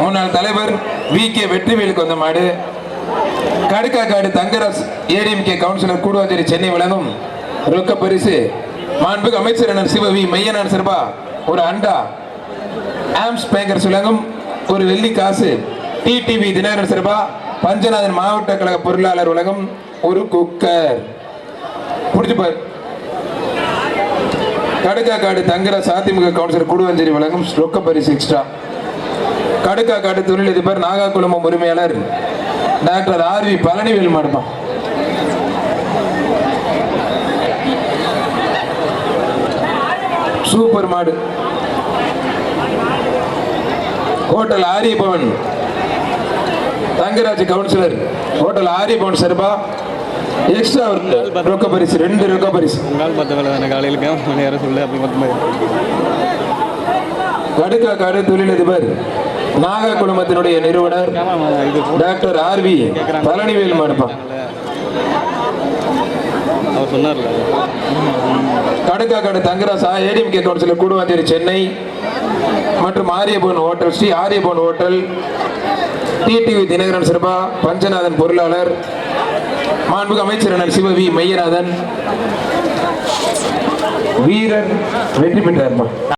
முன்னாள் தலைவர் V K வெற்றிவேலுக்கு வந்த மாடு. கடுக்காக்காடு தங்கராஜ் ஏடிஎம்கே கவுன்சிலர் கூடுவாஞ்சேரி சென்னை வழங்கும் ரொக்க பரிசு. மாண்புக்கு அமைச்சர் அண்ணன் சிவவி மையனான் சிறப்பா ஒரு அண்டா. ஆம்ஸ் பேங்கர் வழங்கும் ஒரு வெள்ளி காசு. டிடிவி தினகரன் சிறப்பா பஞ்சநாதன் மாவட்ட கழக பொருளாளர் உலகம் ஒரு குக்கர். பிடிச்சிப்பார் கடுக்காக்காடு தங்கர அதிமுக கவுன்சிலர் கூடுவாஞ்சேரி வழங்கும் ரொக்க பரிசு எக்ஸ்ட்ரா கடுக்காக்காடு தொழிலதிபர் நாகாக்குளம் உரிமையாளர் டாக்டர் ஆர் வி பழனிவேல் மாடுப்பான் சூப்பர் மாடு. Hotel Aryabhavan Thangaraj councillor. Hotel Aryabhavan சார்பா? எக்ஸ்ட்ரா ரொக்க பரிசு ரெண்டு ரொக்க பரிசு. கால் பார்த்த வேலை தானே காலையில் மணி யாரும் சொல்லு அப்படி பார்த்த மாதிரி. கடுக்காக்காடு தொழிலதிபர் நாகா குழுமத்தினுடைய நிறுவனர் doctor R V Palanivel Kadukkakadu Thangarasa ADMK councillor Guduvancheri Chennai மற்றும் Aryabhavan hotel Sri Aryabhavan hotel TTV Dhinakaran சிறப்பா பஞ்சநாதன் பொருளாளர் மாண்புக்கு அமைச்சர் சிவவி மையநாதன் வீரர் வெற்றி பெற்றார்மா?